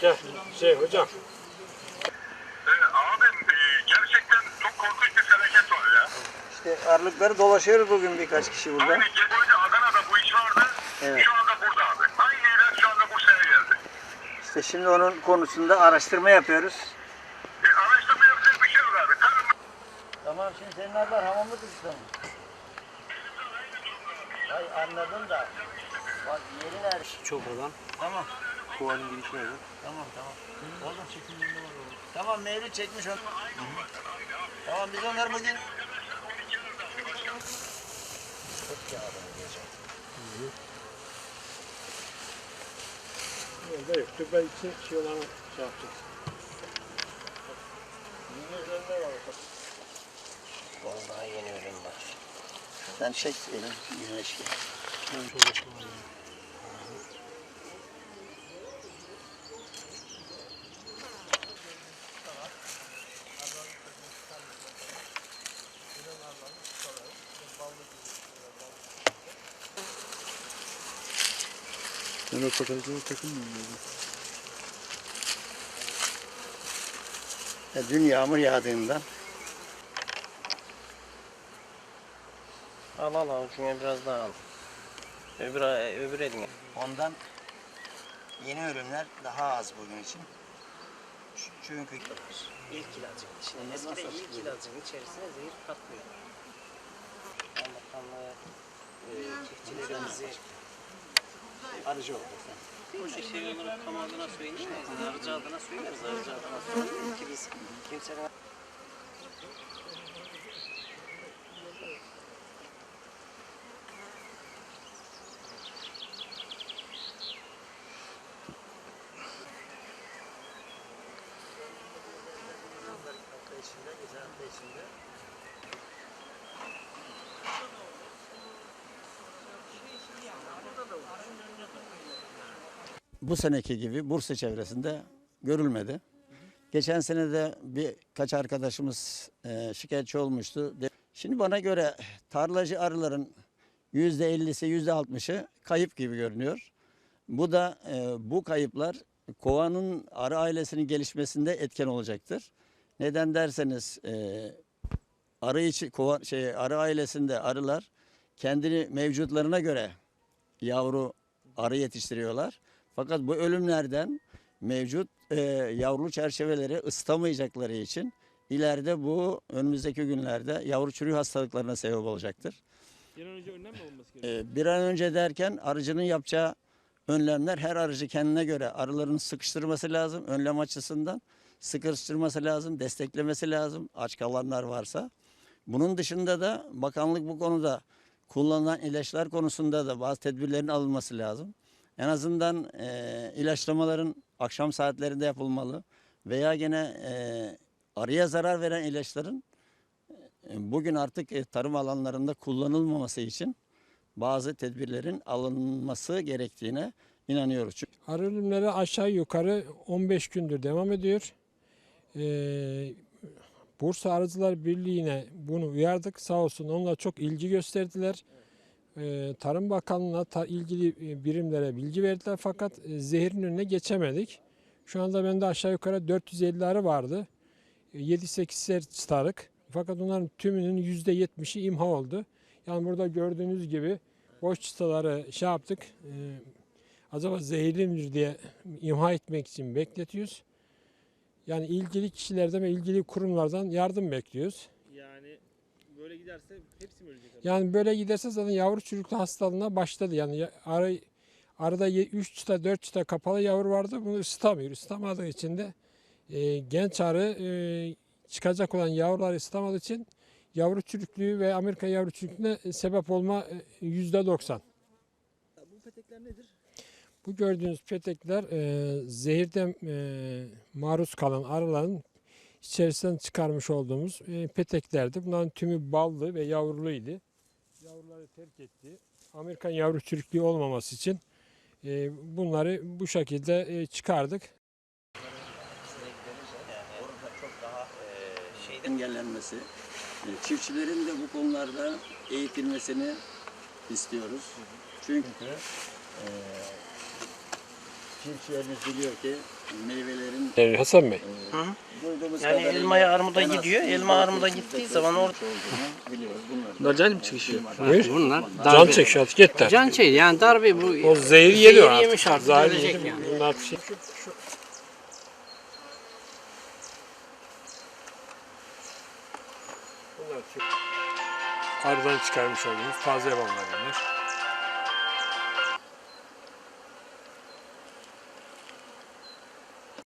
Gel şey hocam. Ee, e, gerçekten çok korkunç bir felaket var ya. İşte aralıkları dolaşıyoruz bugün birkaç kişi burada. Aynı Geboy'da Adana'da bu iş vardı. Evet. Şu anda burada abi. Aynı ilaç şu anda Bursa'ya geldi. İşte şimdi onun konusunda araştırma yapıyoruz. E, araştırma yapacak bir şey yok abi. Tarım Tamam şimdi senin adlar hamamlık usta mı? Ay anladım da. Bak yeri nerede? Çok olan. Tamam. Kovanın girişi nerede? Tamam tamam. Oğlum çekimlerinde var oğlum. Tamam Mevlüt çekmiş onu. Tamam biz onları bugün Orada yoktu. Ben için şey olanı şey yaptım. Vallahi yeni ürün var. Sen çek elim güneş gel. Ben o fotoğrafına takılmıyorum. Ya dün yağmur yağdığından Al al avucuna biraz daha al. Öbür, öbür eline. ondan yeni ürünler daha az bugün için. Çünkü İlk ilacın içine. Nasıl ilk ilacın içerisine zehir katmıyorlar. Kaymakamlığı, e, çiftçilerimizi arıcı oldu sen. bu şey olarak kamu adına söyleyemeyiz. Arıcı adına söyleriz. Arıcı adına söyleriz ki biz kimsenin bu seneki gibi Bursa çevresinde görülmedi. Geçen sene de birkaç arkadaşımız e, şikayetçi olmuştu. Şimdi bana göre tarlacı arıların yüzde 50'si yüzde 60'ı kayıp gibi görünüyor. Bu da e, bu kayıplar kovanın arı ailesinin gelişmesinde etken olacaktır. Neden derseniz e, arı içi kova, şey arı ailesinde arılar kendini mevcutlarına göre yavru arı yetiştiriyorlar. Fakat bu ölümlerden mevcut e, yavrulu çerçeveleri ıslamayacakları için ileride bu önümüzdeki günlerde yavru çürüğü hastalıklarına sebep olacaktır. Bir an önce önlem mi gerekiyor? E, bir an önce derken arıcının yapacağı önlemler her arıcı kendine göre arılarını sıkıştırması lazım önlem açısından. Sıkıştırması lazım, desteklemesi lazım aç kalanlar varsa. Bunun dışında da bakanlık bu konuda kullanılan ilaçlar konusunda da bazı tedbirlerin alınması lazım. En azından e, ilaçlamaların akşam saatlerinde yapılmalı veya gene e, arıya zarar veren ilaçların e, bugün artık e, tarım alanlarında kullanılmaması için bazı tedbirlerin alınması gerektiğine inanıyoruz. Çünkü Arı ölümleri aşağı yukarı 15 gündür devam ediyor. Ee, Bursa Arıcılar Birliği'ne bunu uyardık. Sağ olsun onlar çok ilgi gösterdiler. Ee, Tarım Bakanlığı'na ta ilgili e, birimlere bilgi verdiler fakat e, zehirin önüne geçemedik. Şu anda bende aşağı yukarı 450 arı vardı. 7-8 çıtarık. Fakat onların tümünün %70'i imha oldu. Yani burada gördüğünüz gibi boş çıtaları şey yaptık. e, acaba zehirli midir diye imha etmek için bekletiyoruz. Yani ilgili kişilerden ve ilgili kurumlardan yardım bekliyoruz. Böyle giderse hepsi mi ölecek? Yani böyle giderse zaten yavru çocuklu hastalığına başladı. Yani ya- arı, arada 3 çıta 4 çıta kapalı yavru vardı. Bunu ısıtamıyor. Isıtamadığı için de e, genç arı e, çıkacak olan yavruları ısıtamadığı için yavru çürüklüğü ve Amerika yavru çürüklüğüne sebep olma e, yüzde 90. Bu petekler nedir? Bu gördüğünüz petekler e, zehirden e, maruz kalan arıların içerisinden çıkarmış olduğumuz e, peteklerdi. Bunların tümü ballı ve yavruluydu. Yavruları terk etti. Amerikan yavru çürüklüğü olmaması için e, bunları bu şekilde e, çıkardık. orada çok daha şeyde engellenmesi, çiftçilerin de bu konularda eğitilmesini istiyoruz. Çünkü e, çiftçilerimiz biliyor ki meyvelerin Evet, Hasan Bey. duyduğumuz Yani kadarıyla elmaya armuda en az gidiyor, elma armuda otuz, gittiği yüzde zaman orada- olduğunu biliyoruz. Bunlar Bunlar can mı çıkışıyor? Buyur. Bunlar Can darbe. çekiyor artık yeter. Can çekti yani darbe bu. O zehri yedi o artık. yemiş artık Zahir ölecek yedi. yani. Bunun artık şey. Bunlar arıdan çıkarmış olduğumuz taze yabanlar bunlar.